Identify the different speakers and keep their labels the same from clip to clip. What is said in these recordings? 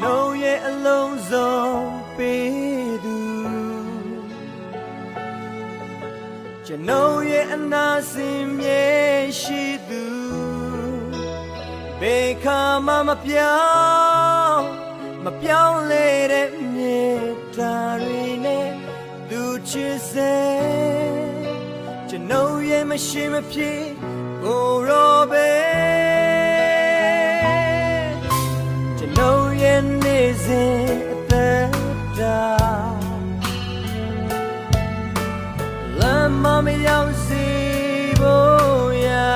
Speaker 1: ကျွန်တော်ရဲ့အလုံးစုံပေးသူကျွန်တော်ရဲ့အနာစင်မြဲရှိသူဘယ်ခါမှမပြောင်းမပြောင်းလဲတဲ့မြေတာတွေနဲ့သူချစ်စေကျွန်တော်ရဲ့မရှိမဖြစ်ကိုရောပဲ မ်းမမရောက်စီဖို့ရာ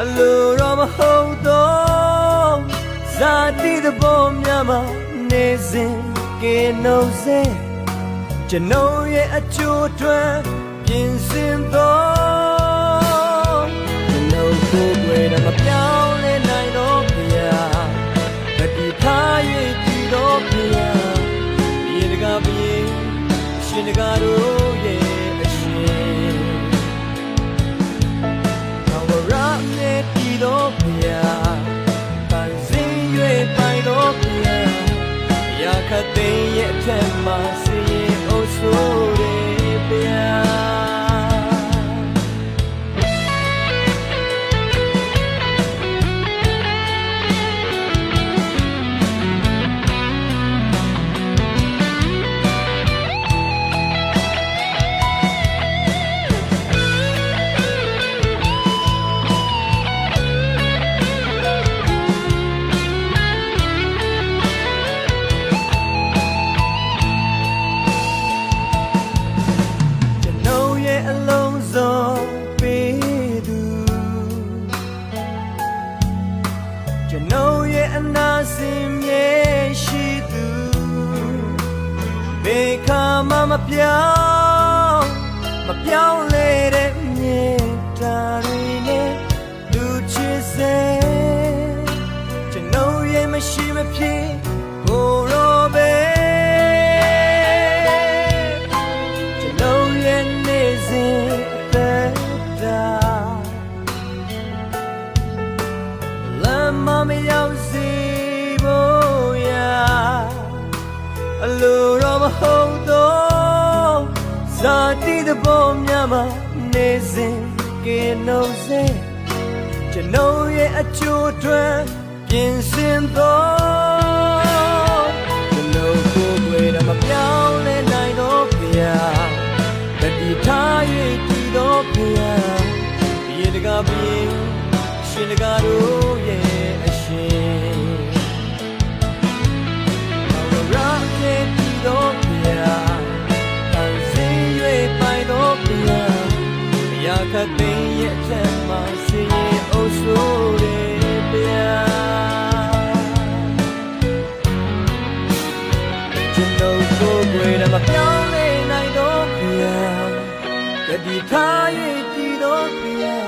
Speaker 1: အလိုတော့မဟုတ်တော့ဇာတိတဲ့ပုံများမှာနေစဉ်ကင်းနှုတ်စေကျွန်တော်ရဲ့အကျိုးအတွက်ပြင်ဆင်တော့ကျွန်တော်ကိုယ်ွယ်တော့မပြောင်းလဲနိုင်တော့ဗျာတတိထား၍တည်တော်ဖျားဒီတကားပြေရှင်တကားတို့ သိမ်းရဲ့အထက်မှာ မှမပြောင်းမပြောင်းလဲတဲ့မြေတာတွေနဲ့လူချစ်စေကျွန်တော်ရဲ့မရှိမဖြစ်ကိုရောပဲကျွန်တော်ရဲ့နေစဉ်အသက်တာလမ်းမမရောက်စီဖို့ရာအလိုတော့မဟုတ်တော့ ဇာတိတဲ့ပုံများမှာနေစဉ်ကင်းနှုတ်စေကျွန်တော်ရဲ့အကျိုးအတွက်ပြင်ဆင်တော့ကျွန်တော်ကိုယ်ွယ်တော့မပြောင်းလဲနိုင်တော့ဗျာတတိထား၍တည်တော်ဖျားရေတကားပြေရှင်တကားတို့ မ်းရဲ့အထက်မှာစင်ရင်အုပ်ဆိုးတဲ့ဖျားကျွန်တော်ကိုယ်ွယ်နဲ့မပြောင်းလဲနိုင်တော့ဗျာတတိထား၍တည်တော့ဗျာ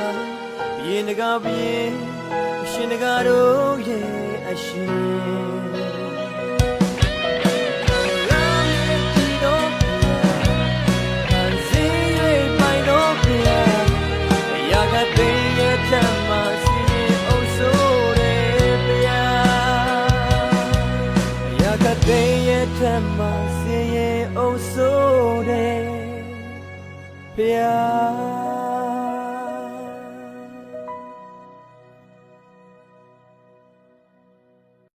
Speaker 1: ဘရင်တကားဘရင်အရှင်တကားတို့ရဲ့အရှင် မစင်ရင်အုပ်ဆိုးတယ်ဖျား